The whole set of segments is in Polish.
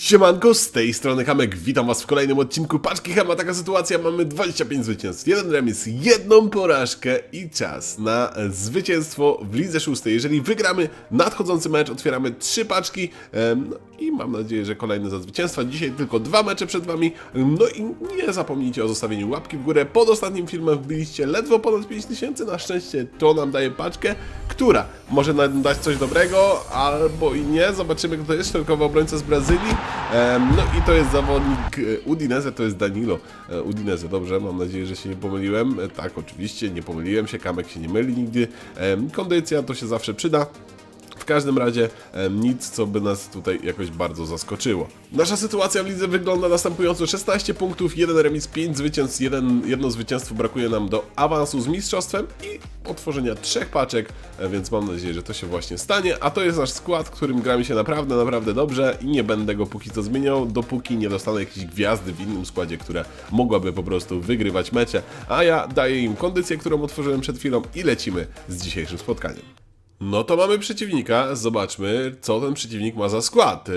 Siemanko, z tej strony Hamek, witam was w kolejnym odcinku Paczki Hama. Taka sytuacja, mamy 25 zwycięstw, jeden remis, jedną porażkę i czas na zwycięstwo w Lidze Szóstej. Jeżeli wygramy nadchodzący mecz, otwieramy trzy paczki no i mam nadzieję, że kolejne za zwycięstwa. Dzisiaj tylko dwa mecze przed wami, no i nie zapomnijcie o zostawieniu łapki w górę. Pod ostatnim filmem wbiliście ledwo ponad 5000, na szczęście to nam daje paczkę, która może nam dać coś dobrego, albo i nie. Zobaczymy, kto to jest, środkowy obrońca z Brazylii. No i to jest zawodnik e, Udinese, to jest Danilo e, Udinese, dobrze, mam nadzieję, że się nie pomyliłem. E, Tak, oczywiście, nie pomyliłem się, Kamek się nie myli nigdy. Kondycja to się zawsze przyda. Każdym razie nic, co by nas tutaj jakoś bardzo zaskoczyło. Nasza sytuacja w lidze wygląda następująco: 16 punktów, 1 remis, 5 zwycięstw, 1, jedno zwycięstwo brakuje nam do awansu z mistrzostwem i otworzenia trzech paczek, e, więc mam nadzieję, że to się właśnie stanie. A to jest nasz skład, którym gramy się naprawdę, naprawdę dobrze i nie będę go póki co zmieniał, dopóki nie dostanę jakiejś gwiazdy w innym składzie, która mogłaby po prostu wygrywać mecze. A ja daję im kondycję, którą otworzyłem przed chwilą i lecimy z dzisiejszym spotkaniem. No to mamy przeciwnika. Zobaczmy, co ten przeciwnik ma za skład.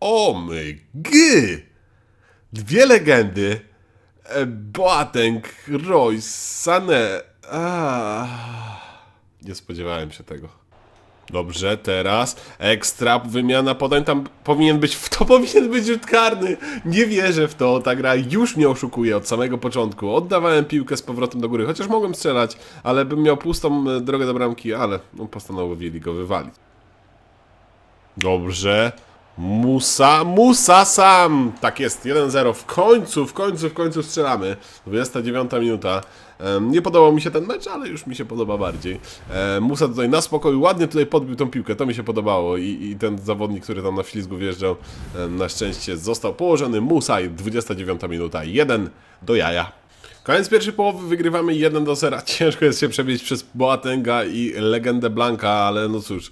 O my gy! Dwie legendy. E, Boateng, Royce, Sané. Ah, nie spodziewałem się tego. Dobrze, teraz ekstra wymiana podań, tam powinien być, to powinien być rzut karny. Nie wierzę w to, ta gra już mnie oszukuje od samego początku. Oddawałem piłkę z powrotem do góry, chociaż mogłem strzelać, ale bym miał pustą e, drogę do bramki, ale no, postanowili go wywalić. Dobrze. Musa, Musa sam! Tak jest, 1-0. W końcu, w końcu, w końcu strzelamy. 29 minuta. Nie podobał mi się ten mecz, ale już mi się podoba bardziej. Musa tutaj na spokoju, ładnie tutaj podbił tą piłkę, to mi się podobało. I, i ten zawodnik, który tam na ślizgu wjeżdżał, na szczęście został położony. Musa, i 29 minuta, 1 do jaja. Koniec pierwszej połowy, wygrywamy 1 do 0. Ciężko jest się przebić przez Boatenga i legendę Blanka, ale no cóż.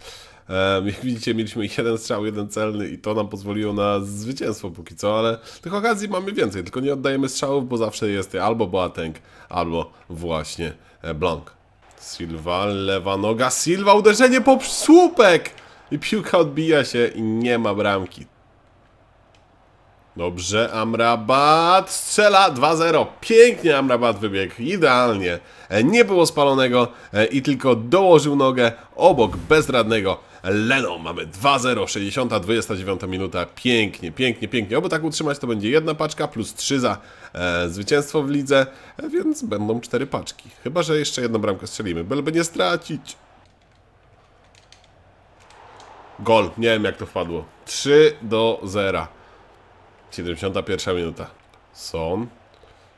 Jak widzicie, mieliśmy jeden strzał, jeden celny i to nam pozwoliło na zwycięstwo póki co, ale tych okazji mamy więcej, tylko nie oddajemy strzałów, bo zawsze jest albo Boateng, albo właśnie e, Blanc. Silva, lewa noga, Silva, uderzenie po słupek! I piłka odbija się i nie ma bramki. Dobrze, Amrabat strzela 2-0. Pięknie Amrabat wybiegł, idealnie. E, Nie było spalonego e, i tylko dołożył nogę obok bezradnego Leno. Mamy 2-0, 60, 29 minuta. Pięknie, pięknie, pięknie. Oby tak utrzymać, to będzie jedna paczka plus 3 za e, zwycięstwo w lidze, e, więc będą cztery paczki. Chyba, że jeszcze jedną bramkę strzelimy, byleby nie stracić. Gol, nie wiem jak to wpadło. 3 do 0. 71 minuta. Son.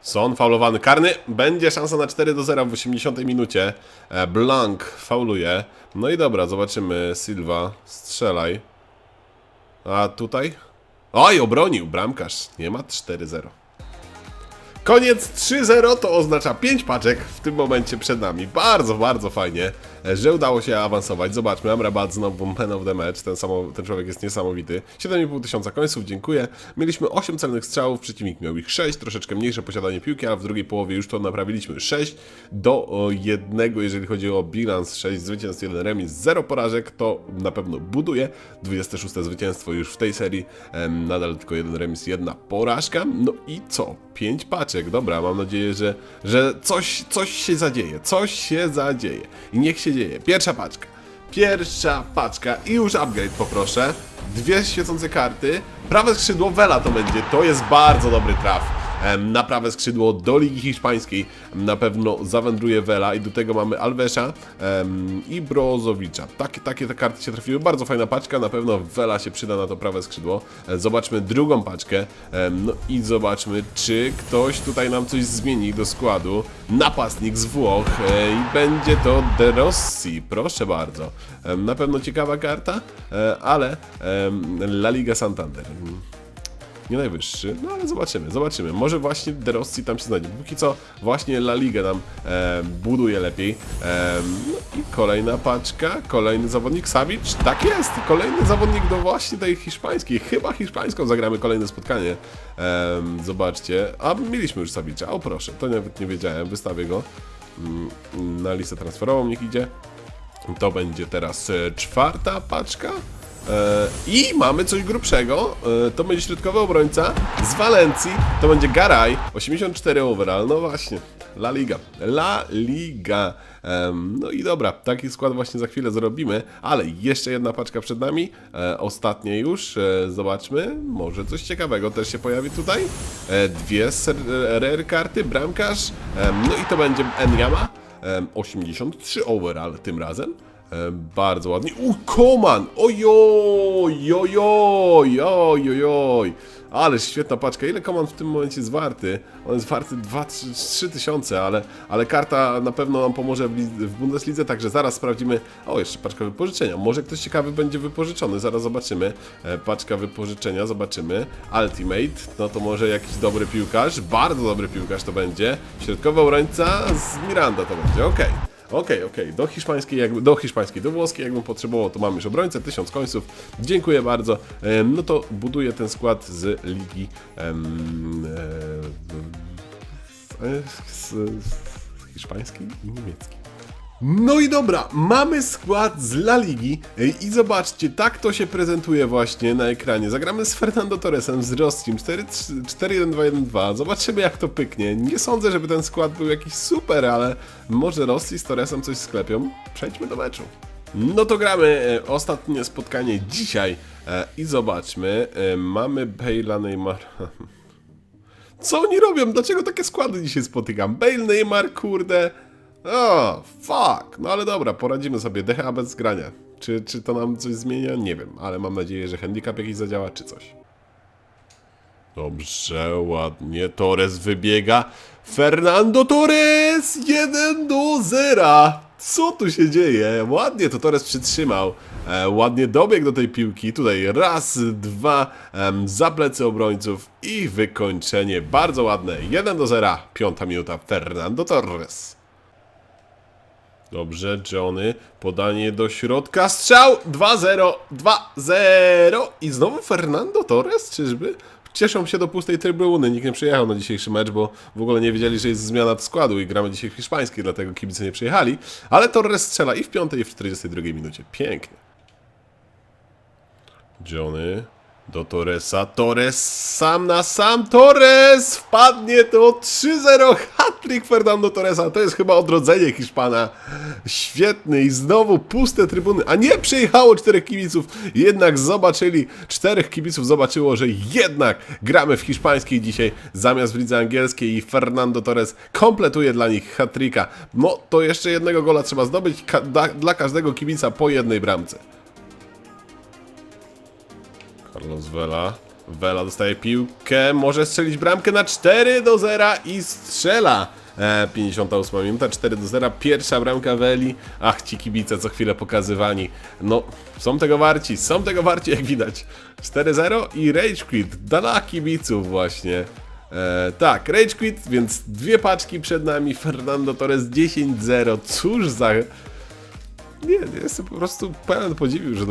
Son, faulowany karny. Będzie szansa na 4 do 0 w 80 minucie. E, Blanc fauluje. No i dobra, zobaczymy. Silva, strzelaj. A tutaj? Oj, obronił bramkarz. Nie ma 4-0. Koniec 3-0 to oznacza 5 paczek w tym momencie przed nami. Bardzo, bardzo fajnie, że udało się awansować. Zobaczmy, Amrabat znowu man of the match. Ten, samo, ten człowiek jest niesamowity. 7,5 tysiąca końców, dziękuję. Mieliśmy 8 celnych strzałów, przeciwnik miał ich 6. Troszeczkę mniejsze posiadanie piłki, a w drugiej połowie już to naprawiliśmy 6 do 1, jeżeli chodzi o bilans 6 zwycięstw, 1 remis, 0 porażek. To na pewno buduje. 26 zwycięstwo już w tej serii. Nadal tylko jeden remis, jedna porażka. No i co? 5 paczek. Dobra, mam nadzieję, że, że coś, coś się zadzieje. Coś się zadzieje. I niech się dzieje. Pierwsza paczka. Pierwsza paczka i już upgrade poproszę. Dwie świecące karty. Prawe skrzydło Vela to będzie. To jest bardzo dobry traf. Na prawe skrzydło do Ligi Hiszpańskiej na pewno zawędruje Vela i do tego mamy Alvesa i Brozowicza. Takie, takie te karty się trafiły. Bardzo fajna paczka. Na pewno Vela się przyda na to prawe skrzydło. E, Zobaczmy drugą paczkę. No i zobaczmy, czy ktoś tutaj nam coś zmieni do składu. Napastnik z Włoch e, i będzie to De Rossi. Proszę bardzo. Na pewno ciekawa karta, e, ale La Liga Santander. Nie najwyższy, no ale zobaczymy, zobaczymy. Może właśnie De Rossi tam się znajdzie. Póki co właśnie La Liga nam e, buduje lepiej. E, no i kolejna paczka, kolejny zawodnik Savic. Tak jest, kolejny zawodnik do właśnie tej hiszpańskiej. Chyba hiszpańską zagramy kolejne spotkanie. E, zobaczcie. A mieliśmy już Savicza, o proszę, to nawet nie wiedziałem, wystawię go mm, na listę transferową, niech idzie. To będzie teraz e, czwarta paczka. E, I mamy coś grubszego. E, to będzie środkowy obrońca z Walencji. To będzie Garaj. 84 overall. No właśnie. La Liga. La Liga. No i dobra, taki skład właśnie za chwilę zrobimy, ale jeszcze jedna paczka przed nami, e, ostatnie już, zobaczmy, może coś ciekawego też się pojawi tutaj. Dwie rare karty, bramkarz, no i to będzie Enyama, em, 83 overall tym razem. E, Bardzo ładnie. U, Koman! Ojoj, ojoj, ojoj, ojoj. Ale świetna paczka. Ile Koman w tym momencie jest warty? On jest warty 2-3 tysiące, ale, ale karta na pewno nam pomoże w, w Bundeslidze, także zaraz sprawdzimy. O, jeszcze paczka wypożyczenia. Może ktoś ciekawy będzie wypożyczony, zaraz zobaczymy. E, Paczka wypożyczenia, zobaczymy. Ultimate, no to może jakiś dobry piłkarz, bardzo dobry piłkarz to będzie. Środkowy obrońca z Miranda to będzie, okej. Okej, okej, do hiszpańskiej, jakby, do hiszpańskiej, do włoskiej, jakbym potrzebował, to mamy już obrońcę, 1000 końców, dziękuję bardzo. No to buduję ten skład z ligi em, e, e, z, z hiszpańskiej i niemieckiej. No i dobra, mamy skład z La Ligi Ej, i zobaczcie, tak to się prezentuje właśnie na ekranie. Zagramy z Fernando Torresem z Rostim 4-1-2-1-2. Zobaczymy jak to pyknie. Nie sądzę, żeby ten skład był jakiś super, ale może Rossi z Torresem coś sklepią. Przejdźmy do meczu. No to gramy e, ostatnie spotkanie dzisiaj e, i zobaczmy. Mamy Bale'a Neymar. Co oni robią? Dlaczego takie składy dzisiaj spotykam? Bale, Neymar, kurde. O, fuck. No ale dobra, poradzimy sobie. DHA bez grania. Czy, czy to nam coś zmienia? Nie wiem, ale mam nadzieję, że handicap jakiś zadziała, czy coś. Dobrze, ładnie. Torres wybiega. Fernando Torres! 1 do 0. Co tu się dzieje? Ładnie to Torres przytrzymał. E, ładnie dobiegł do tej piłki. Tutaj raz, dwa, em, za plecy obrońców i wykończenie. Bardzo ładne. 1 do 0. Piąta minuta. Fernando Torres. Dobrze, Johnny. Podanie do środka. Strzał! 2-0. 2-0. I znowu Fernando Torres? Czyżby? Cieszą się do pustej trybuny. Nikt nie przyjechał na dzisiejszy mecz, bo w ogóle nie wiedzieli, że jest zmiana składu i gramy dzisiaj w hiszpańskiej, dlatego kibice nie przyjechali. Ale Torres strzela i w piątej, i w 42 minucie. Pięknie. Johnny do Torresa. Torres sam na sam. Torres wpadnie to 3-0. Hattrick Fernando Torresa. To jest chyba odrodzenie Hiszpana. Świetny i znowu puste trybuny. A nie przyjechało czterech kibiców. Jednak zobaczyli, czterech kibiców zobaczyło, że jednak gramy w hiszpańskiej dzisiaj zamiast w lidze angielskiej i Fernando Torres kompletuje dla nich hatrika. No to jeszcze jednego gola trzeba zdobyć dla każdego kibica po jednej bramce. Carlos Vela. Vela dostaje piłkę, może strzelić bramkę na 4 do 0 i strzela. E, 58 minuta, 4 do 0, pierwsza bramka Veli. Ach, ci kibice co chwilę pokazywani. No, są tego warci, są tego warci jak widać. 4-0 i Rage Quit dla kibiców właśnie. E, tak, Rage Quit, więc dwie paczki przed nami, Fernando Torres 10-0. Cóż za... Nie, jestem po prostu pełen podziwiu, że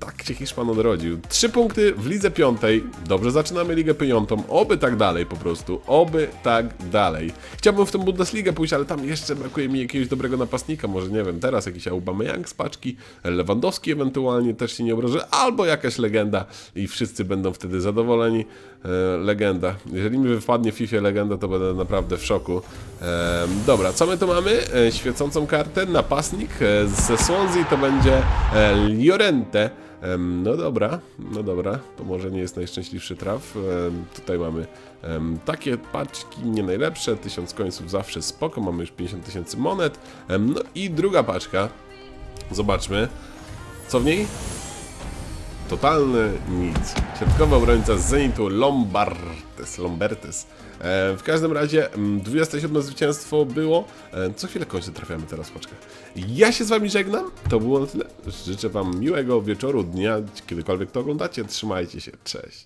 tak się Hiszpan odrodził. Trzy punkty w lidze piątej. Dobrze zaczynamy ligę piątą. Oby tak dalej po prostu. Oby tak dalej. Chciałbym w tą Bundesligę pójść, ale tam jeszcze brakuje mi jakiegoś dobrego napastnika. Może nie wiem, teraz jakiś Aubameyang z paczki, Lewandowski ewentualnie też się nie obrażę, albo jakaś legenda i wszyscy będą wtedy zadowoleni. E, legenda. Jeżeli mi wypadnie w FIFA legenda, to będę naprawdę w szoku. E, dobra, co my tu mamy? E, świecącą kartę, napastnik e, ze Swansea to będzie e, Llorente. No dobra, no dobra, to może nie jest najszczęśliwszy traf. Tutaj mamy takie paczki, nie najlepsze, 1000 końców zawsze spoko, mamy już 50 tysięcy monet. No i druga paczka, zobaczmy, co w niej? Totalny nic. Środkowy obrońca z Zenitu Lombartes. Lombertes. E, w każdym razie mm, 27 zwycięstwo było. E, co chwilę kończy trafiamy teraz paczkę. Ja się z wami żegnam. To było na tyle. Życzę wam miłego wieczoru, dnia, kiedykolwiek to oglądacie. Trzymajcie się. Cześć.